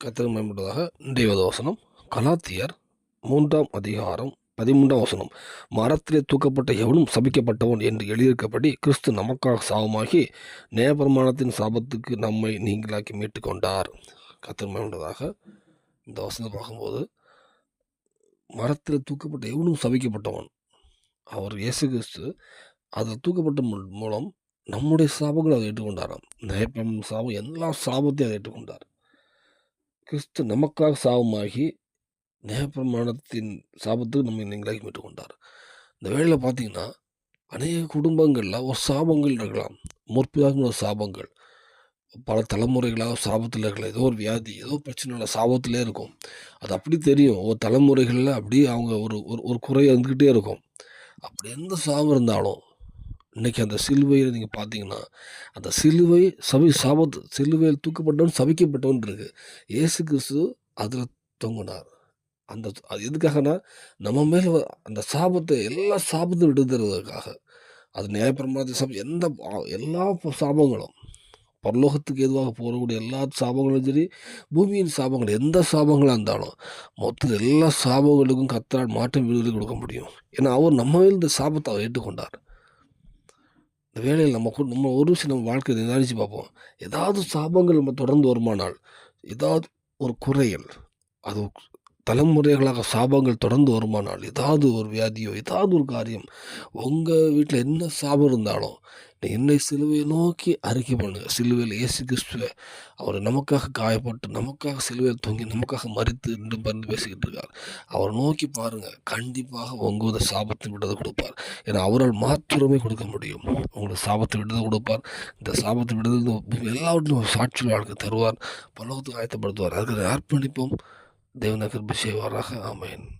கர்த்தருக்கு பயன்படுவதாக இன்றைய வசனம் கலாத்தியர் மூன்றாம் அதிகாரம் பதிமூன்றாம் வசனம். மரத்திலே தூக்கப்பட்ட எவனும் சபிக்கப்பட்டவன் என்று எழுதியிருக்கப்படி கிறிஸ்து நமக்காக சாபமாகி நேயப்பிரமாணத்தின் சாபத்துக்கு நம்மை நீங்களாக்கி மீட்டு கொண்டார் கர்த்தர் பயன்படுவதாக இந்த வசனத்தை பார்க்கும்போது மரத்தில் தூக்கப்பட்ட எவனும் சபிக்கப்பட்டவன். அவர் இயேசு கிறிஸ்து அதில் தூக்கப்பட்ட மூலம் நம்முடைய சாபங்களை அதை ஏற்றுக்கொண்டாராம். நேபம் சாபம் எல்லா சாபத்தையும் அதை ஏற்றுக்கொண்டார். கிறிஸ்து நமக்காக சாபமாகி நேயப்பிரமாணத்தின் சாபத்துக்கு நம்ம நீங்களாகி மீட்டு கொண்டார். இந்த வேலையில் பார்த்தீங்கன்னா அநேக குடும்பங்களில் ஒரு சாபங்கள் இருக்கலாம். முற்பிதாகும் ஒரு சாபங்கள். பல தலைமுறைகளாக சாபத்தில் இருக்கலாம். ஏதோ ஒரு வியாதி ஏதோ பிரச்சனை சாபத்திலே இருக்கும். அது அப்படி தெரியும். ஒரு தலைமுறைகளில் அப்படியே அவங்க ஒரு ஒரு ஒரு குறை இருந்துக்கிட்டே இருக்கும். அப்படி எந்த சாபம் இருந்தாலும் இன்றைக்கி அந்த சிலுவையில் நீங்கள் பார்த்தீங்கன்னா அந்த சிலுவை சபை சாபத்து சிலுவையில் தூக்கப்பட்டவன் சபிக்கப்பட்டவன் இருக்கு. இயேசு கிறிஸ்து அதில் தொங்கினார். அந்த அது எதுக்காகனா நம்ம மேலே அந்த சாபத்தை எல்லா சாபத்தையும் விடுதலுக்காக அது நியாயப்பிரமாணத்தை சாபம் எந்த எல்லா சாபங்களும் பரலோகத்துக்கு எதுவாக போகக்கூடிய எல்லா சாபங்களும் சரி பூமியின் சாபங்கள் எந்த சாபங்களாக இருந்தாலும் மொத்தத்தில் எல்லா சாபங்களுக்கும் கத்தரால் மாற்றம் விடுதலை கொடுக்க முடியும். ஏன்னா அவர் நம்ம மேல் இந்த சாபத்தை அவர் ஏற்றுக்கொண்டார். இந்த வேலையில் நம்ம கூட- நம்ம ஒரு விஷயம் நம்ம வாழ்க்கையை நிதானிச்சு பார்ப்போம். ஏதாவது சாபங்கள் நம்ம தொடர்ந்து வருமானால் ஏதாவது ஒரு குறைகள் அது தலைமுறைகளாக சாபங்கள் தொடர்ந்து வருமானால் ஏதாவது ஒரு வியாதியோ ஏதாவது ஒரு காரியம் உங்கள் வீட்டில் என்ன சாபம் இருந்தாலும் நீ என்னை சிலுவையை நோக்கி அறிக்கை பண்ணுங்கள் சிலுவையில் இயேசு கிறிஸ்துவ அவர் நமக்காக காயப்பட்டு நமக்காக சிலுவையில் தொங்கி நமக்காக மறித்து ரெண்டு பறந்து பேசிக்கிட்டு இருக்கார். அவரை நோக்கி பாருங்க. கண்டிப்பாக உங்களோட சாபத்தை விடுதலை கொடுப்பார். ஏன்னா அவரால் மாத்திரமே கொடுக்க முடியும். உங்களுக்கு சாபத்தை விடுதலை கொடுப்பார். இந்த சாபத்தை விடுதல் எல்லாவற்றையும் சாட்சியில் வாழ்க்கை தருவார். பலவத்துக்கு ஆயத்தப்படுத்துவார். அதுக்கு அர்ப்பணிப்போம். దేవుని యొక్క కృప చేయవారాక ఆమెను